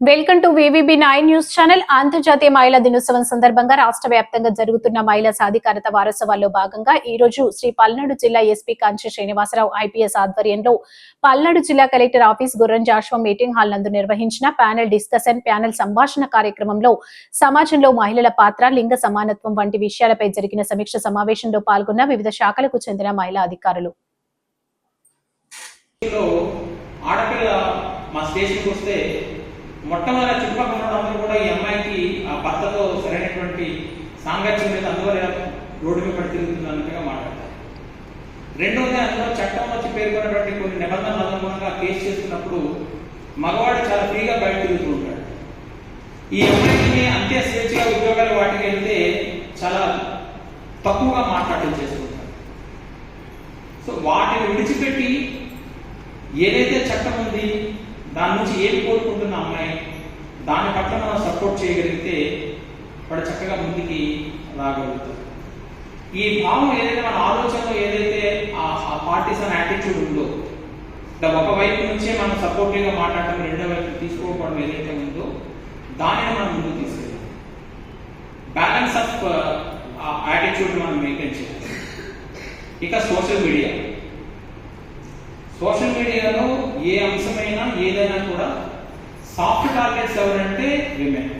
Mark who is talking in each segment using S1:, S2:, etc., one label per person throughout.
S1: Welcome to VVB nine news channel. అంతర్జాతీయ మహిళా దినోత్సవం సందర్భంగా రాష్ట్ర వ్యాప్తంగా జరుగుతున్న మహిళా సాధికారత వారోత్సవాల్లో భాగంగా ఈ రోజు శ్రీ పల్నాడు జిల్లా ఎస్పీ కాంచి శ్రీనివాసరావు ఐపీఎస్ ఆధ్వర్యంలో పల్నాడు జిల్లా collector office Gurram Jashuva meeting hall నందు నిర్వహించిన ప్యానెల్ డిస్కషన్ ప్యానెల్ సంభాషణ కార్యక్రమంలో సమాజంలో మహిళల పాత్ర లింగ సమానత్వం వంటి విషయాలపై జరిగిన సమీక్ష సమావేశంలో పాల్గొన్న వివిధ శాఖలకు చెందిన మహిళా అధికారులు.
S2: ఆడపిల్ల మా స్టేషన్కి వస్తే మొట్టమొదటి చుట్టుపక్కల ఉన్న కూడా ఈ అమ్మాయికి ఆ భర్తతో సరైనటువంటి సాంగత్యం మీద అందువల్ల రోడ్డు మీద పడి తిరుగుతుంది అన్నట్టుగా మాట్లాడతారు. రెండవది అందులో చట్టం వచ్చి పేర్కొన్నటువంటి కొన్ని నిబంధనల అనుగుణంగా కేసు చేస్తున్నప్పుడు మగవాడు చాలా ఫ్రీగా బయట తిరుగుతూ ఉంటాడు. ఈ అమ్మాయిని అంతే స్వేచ్ఛగా ఉద్యోగాలు వాటికి వెళ్తే చాలా తక్కువగా మాట్లాడడం చేస్తుంటారు సో వాటిని విడిచిపెట్టి ఏదైతే చట్టం ఉంది దాని నుంచి ఏం కోరుకుంటున్న అమ్మాయి దాని పట్ల మనం సపోర్ట్ చేయగలిగితే వాడు చక్కగా ముందుకి రాగలుగుతుంది ఈ భావం ఏదైతే మన ఆలోచనలో ఏదైతే ఆ పార్టీసన్ యాటిట్యూడ్ ఉందో ఒక వైపు నుంచే మనం సపోర్టివ్గా మాట్లాడటం రెండో వైపు తీసుకోకపోవడం ఏదైతే ఉందో దానిని మనం ముందుకు తీసుకెళ్ళాలి. బ్యాలెన్స్ ఆఫ్ యాటిట్యూడ్ మనం మెయింటైన్ చేయాలి. ఇక సోషల్ మీడియా సోషల్ మీడియాలో ఏ అంశమైనా ఏదైనా కూడా సాఫ్ట్ టార్గెట్స్ ఎవరంటే విమెన్.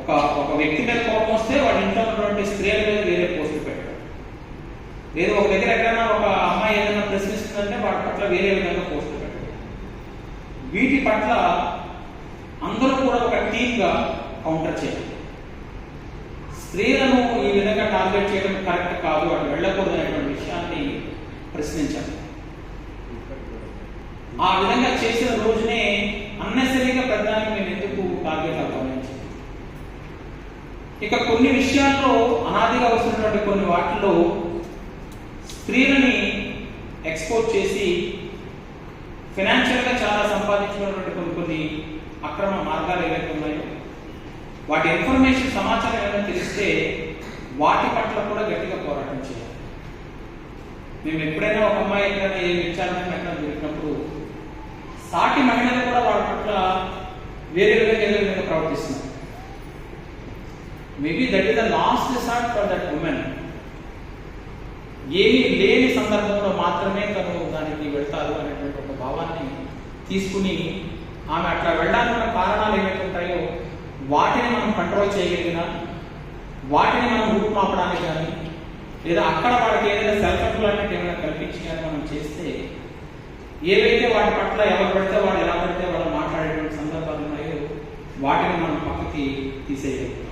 S2: ఒక ఒక వ్యక్తి మీద కోపం వస్తే వాడి ఇంట్లో ఉన్నటువంటి స్త్రీల మీద వేరే పోస్ట్ పెట్టడం. లేదు ఒక దగ్గర ఎక్కడైనా ఒక అమ్మాయి ఏదైనా ప్రశ్నిస్తుందంటే వాడి పట్ల వేరే విధంగా పోస్ట్ పెట్టడం. వీటి పట్ల అందరూ కూడా ఒక టీమ్గా కౌంటర్ చేయాలి స్త్రీలను ఈ విధంగా టార్గెట్ చేయడం కరెక్ట్ కాదు అటు వెళ్ళకూడదు అనేటువంటి విషయాన్ని ప్రశ్నించాలి ఆ విధంగా చేసిన రోజునే అన్నెసరిగా ప్రధానం మేము ఎందుకు టార్గెట్ అవ్వాలి ఇక కొన్ని విషయాల్లో అనాదిగా వస్తున్నటువంటి కొన్ని వాటిల్లో స్త్రీలని ఎక్స్పోర్ట్ చేసి ఫినాన్షియల్గా చాలా సంపాదించుకున్నటువంటి కొన్ని కొన్ని అక్రమ మార్గాలు ఏవైతే ఉన్నాయో వాటి ఇన్ఫర్మేషన్ సమాచారం ఏమైనా తెలిస్తే వాటి పట్ల కూడా గట్టిగా పోరాటం చేయాలి. మేము ఎప్పుడైనా ఒక అమ్మాయి ఎక్కడైనా ఏ విచారణ ఎక్కడ దొరికినప్పుడు సాటి మహిళలు కూడా వాళ్ళ పట్ల వేరే విధంగా ఏదో విధంగా ప్రవర్తిస్తున్నారు. Maybe that is the last resort for that women ఏమీ లేని సందర్భంలో మాత్రమే తను దానికి వెళ్తారు అనేటువంటి ఒక భావాన్ని తీసుకుని ఆమె అట్లా వెళ్ళడానికి కారణాలు ఏవైతే ఉంటాయో వాటిని మనం కంట్రోల్ చేయగలిగినా వాటిని మనం రూపుమాపడానికి కానీ లేదా అక్కడ వాళ్ళకి ఏదైనా సెల్ఫ్ ఎంప్లాయ్మెంట్ ఏమైనా కల్పించి కానీ మనం చేస్తే ఏవైతే వాటి పట్ల ఎవరు పడితే వాళ్ళు ఎలా పడితే వాళ్ళు మాట్లాడేటువంటి సందర్భాలు ఉన్నాయో వాటిని మనం పక్కకి తీసేయగలుగుతాం.